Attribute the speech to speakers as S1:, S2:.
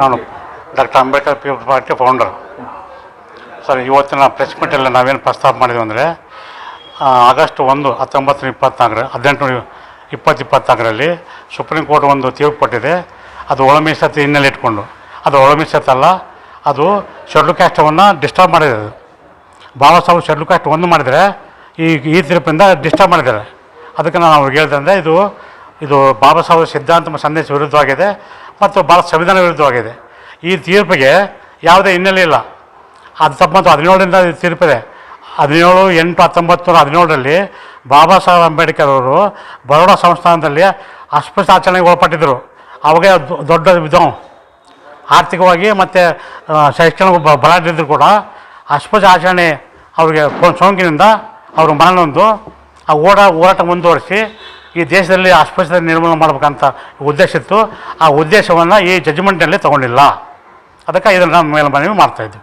S1: ನಾನು doctor Ambedkar people's party founder sir, ಇವತ್ತಿನ press ಮೀಟಲ್ಲಿ ನಾವೇನು ಪ್ರಸ್ತಾಪ ಮಾಡಿದ್ವಿ ಅಂದರೆ ಆಗಸ್ಟ್ ಒಂದು ಹತ್ತೊಂಬತ್ತು ನೂರ ಹದಿನೆಂಟು ಇಪ್ಪತ್ತು ಇಪ್ಪತ್ನಾಲ್ಕರಲ್ಲಿ ಸುಪ್ರೀಂ ಕೋರ್ಟ್ ಒಂದು ತೀರ್ಪು ಕೊಟ್ಟಿದೆ. ಅದು ಒಳ ಹಿನ್ನೆಲೆ ಇಟ್ಕೊಂಡು. ಅದು ಒಳ ಅಲ್ಲ, ಅದು ಶೆಡ್ಯೂಲ್ ಕ್ಯಾಸ್ಟವನ್ನು ಡಿಸ್ಟರ್ಬ್ ಮಾಡಿದೆ ಅದು ಬಾಬಾ ಸಾಹೇಬ್ ಶೆಡ್ಯೂಲ್ ಕ್ಯಾಸ್ಟ್ ಒಂದು ಮಾಡಿದರೆ ಈ ಈ ತೀರ್ಪಿಂದ ಡಿಸ್ಟರ್ಬ್ ಮಾಡಿದ್ದಾರೆ. ಅದಕ್ಕೆ ನಾನು ಅವ್ರಿಗೆ ಹೇಳಿದೆ ಅಂದರೆ, ಇದು ಇದು ಬಾಬಾ ಸಾಹೇಬ್ ಸಿದ್ಧಾಂತ ಸಂದೇಶ ವಿರುದ್ಧವಾಗಿದೆ. ಮತ್ತು ಭಾಳ ಸಂವಿಧಾನ ವಿರುದ್ಧವಾಗಿದೆ ಈ ತೀರ್ಪಿಗೆ ಯಾವುದೇ ಹಿನ್ನೆಲೆ ಇಲ್ಲ. ಹತ್ತೊಂಬತ್ತು ಹದಿನೇಳರಿಂದ ತೀರ್ಪಿದೆ. ಹದಿನೇಳು, ಎಂಟು, ಹತ್ತೊಂಬತ್ತು ನೂರ ಹದಿನೇಳರಲ್ಲಿ ಬಾಬಾ ಸಾಹೇಬ್ ಅಂಬೇಡ್ಕರ್ ಅವರು ಬರೋಡ ಸಂಸ್ಥಾನದಲ್ಲಿ ಅಸ್ಪೃಶ್ಯ ಆಚರಣೆಗೆ ಒಳಪಟ್ಟಿದ್ದರು. ಅವಾಗ ದೊಡ್ಡ ವಿಧವು ಆರ್ಥಿಕವಾಗಿ ಮತ್ತು ಶೈಕ್ಷಣಿಕ ಬಲಾಢ್ಯದ್ರು ಕೂಡ ಅಸ್ಪೃಶ್ಯ ಆಚರಣೆ ಅವರಿಗೆ ಸೋಂಕಿನಿಂದ ಅವರು ಮರಣೊಂದು ಆ ಓಡ ಹೋರಾಟ ಮುಂದುವರಿಸಿ ಈ ದೇಶದಲ್ಲಿ ಆಸ್ಪತ್ರೆ ನಿರ್ಮೂಲನೆ ಮಾಡಬೇಕಂತ ಉದ್ದೇಶ ಇತ್ತು. ಆ ಉದ್ದೇಶವನ್ನು ಈ ಜಜ್ಮೆಂಟ್ನಲ್ಲಿ ತಗೊಂಡಿಲ್ಲ. ಅದಕ್ಕೆ ಇದನ್ನು ನಾನು ಮೇಲ್ಮನವಿ ಮಾಡ್ತಾಯಿದ್ದೆ